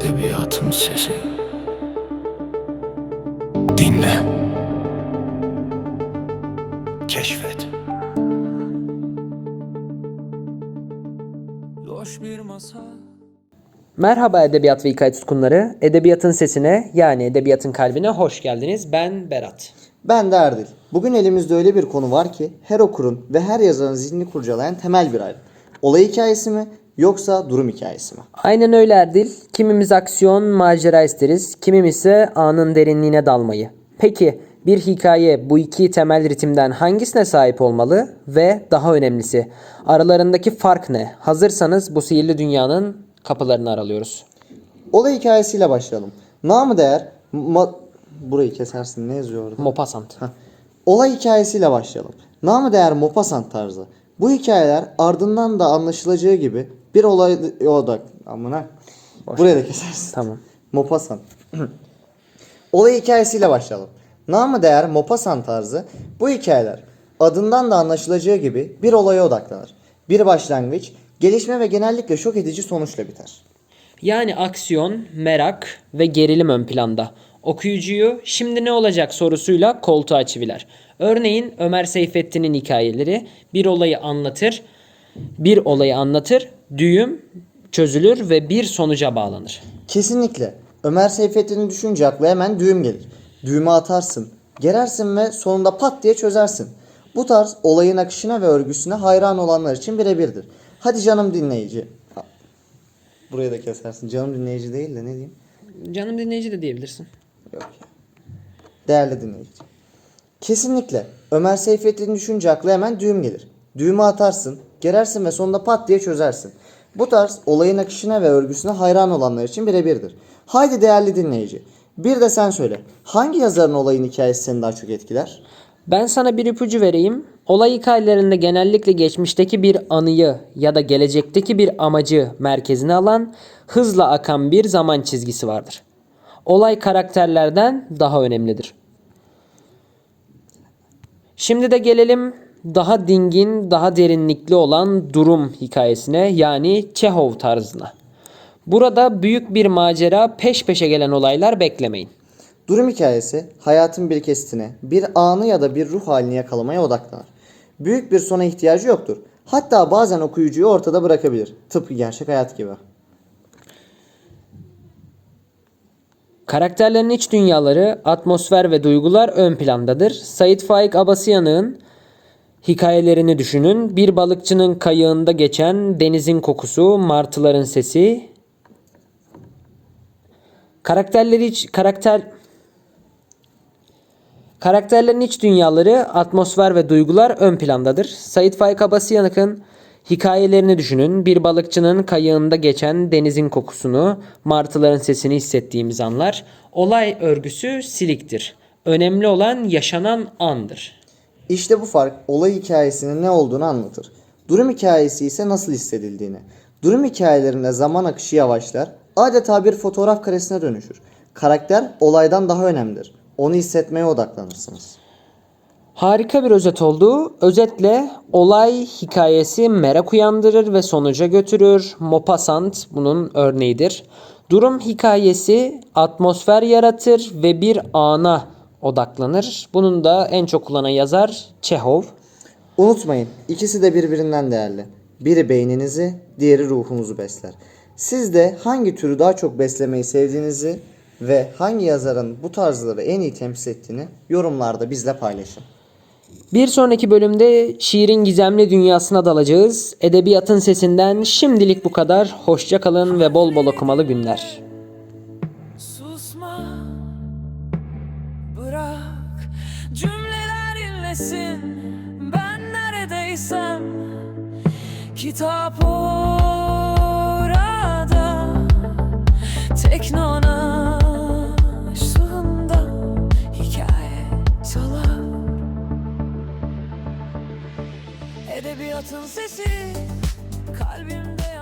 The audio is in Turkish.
Edebiyatın sesi. Dinle. Keşfet. Loş bir masa. Merhaba edebiyat ve hikaye tutkunları. Edebiyatın sesine yani edebiyatın kalbine hoş geldiniz. Ben Berat. Ben de Erdil. Bugün elimizde öyle bir konu var ki her okurun ve her yazarın zihnini kurcalayan temel bir ayrım. Olay hikayesi mi yoksa durum hikayesi mi? Aynen öyle Erdil. Kimimiz aksiyon, macera isteriz. Kimimiz ise anın derinliğine dalmayı. Peki bir hikaye bu iki temel ritimden hangisine sahip olmalı ve daha önemlisi aralarındaki fark ne? Hazırsanız bu sihirli dünyanın kapılarını aralıyoruz. Olay hikayesiyle başlayalım. Namı değer ma- burayı kesersin ne yazıyor orada? Mopasant. Heh. Olay hikayesiyle başlayalım. Namı değer Maupassant tarzı. Bu hikayeler ardından da anlaşılacağı gibi bir olay odak amına. Buraya da kesersin. Tamam. Maupassant. olay hikayesiyle başlayalım. Namı değer Maupassant tarzı bu hikayeler adından da anlaşılacağı gibi bir olaya odaklanır. Bir başlangıç, gelişme ve genellikle şok edici sonuçla biter. Yani aksiyon, merak ve gerilim ön planda. Okuyucuyu şimdi ne olacak sorusuyla koltuğa çiviler. Örneğin Ömer Seyfettin'in hikayeleri bir olayı anlatır, bir olayı anlatır, düğüm çözülür ve bir sonuca bağlanır. Kesinlikle. Ömer Seyfettin'i düşünce akla hemen düğüm gelir. Düğümü atarsın, gerersin ve sonunda pat diye çözersin. Bu tarz olayın akışına ve örgüsüne hayran olanlar için birebirdir. Hadi canım dinleyici. Ha, Burayı da kesersin. Canım dinleyici değil de ne diyeyim? Canım dinleyici de diyebilirsin. Yok ya. Değerli dinleyici. Kesinlikle. Ömer Seyfettin'i düşünce akla hemen düğüm gelir. Düğümü atarsın, gerersin ve sonunda pat diye çözersin. Bu tarz olayın akışına ve örgüsüne hayran olanlar için birebirdir. Haydi değerli dinleyici. Bir de sen söyle. Hangi yazarın olayın hikayesi seni daha çok etkiler? Ben sana bir ipucu vereyim. Olay hikayelerinde genellikle geçmişteki bir anıyı ya da gelecekteki bir amacı merkezine alan, hızla akan bir zaman çizgisi vardır. Olay karakterlerden daha önemlidir. Şimdi de gelelim daha dingin, daha derinlikli olan durum hikayesine yani Çehov tarzına. Burada büyük bir macera peş peşe gelen olaylar beklemeyin. Durum hikayesi hayatın bir kesitine, bir anı ya da bir ruh halini yakalamaya odaklanır. Büyük bir sona ihtiyacı yoktur. Hatta bazen okuyucuyu ortada bırakabilir. Tıpkı gerçek hayat gibi. Karakterlerin iç dünyaları, atmosfer ve duygular ön plandadır. Sait Faik Abasıyanık'ın hikayelerini düşünün. Bir balıkçının kayığında geçen denizin kokusu, martıların sesi. Karakterleri iç, karakter Karakterlerin iç dünyaları, atmosfer ve duygular ön plandadır. Sait Faik Abasıyanık'ın hikayelerini düşünün. Bir balıkçının kayığında geçen denizin kokusunu, martıların sesini hissettiğimiz anlar. Olay örgüsü siliktir. Önemli olan yaşanan andır. İşte bu fark olay hikayesinin ne olduğunu anlatır. Durum hikayesi ise nasıl hissedildiğini. Durum hikayelerinde zaman akışı yavaşlar, adeta bir fotoğraf karesine dönüşür. Karakter olaydan daha önemlidir. Onu hissetmeye odaklanırsınız. Harika bir özet oldu. Özetle olay hikayesi merak uyandırır ve sonuca götürür. Maupassant bunun örneğidir. Durum hikayesi atmosfer yaratır ve bir ana odaklanır. Bunun da en çok kullanan yazar Çehov. Unutmayın, ikisi de birbirinden değerli. Biri beyninizi, diğeri ruhunuzu besler. Siz de hangi türü daha çok beslemeyi sevdiğinizi ve hangi yazarın bu tarzları en iyi temsil ettiğini yorumlarda bizle paylaşın. Bir sonraki bölümde şiirin gizemli dünyasına dalacağız. Edebiyatın sesinden şimdilik bu kadar. Hoşça kalın ve bol bol okumalı günler. Cümleler inlesin ben neredeysem Kitap orada. Teknona hikaye çalar. Edebiyatın sesi kalbimde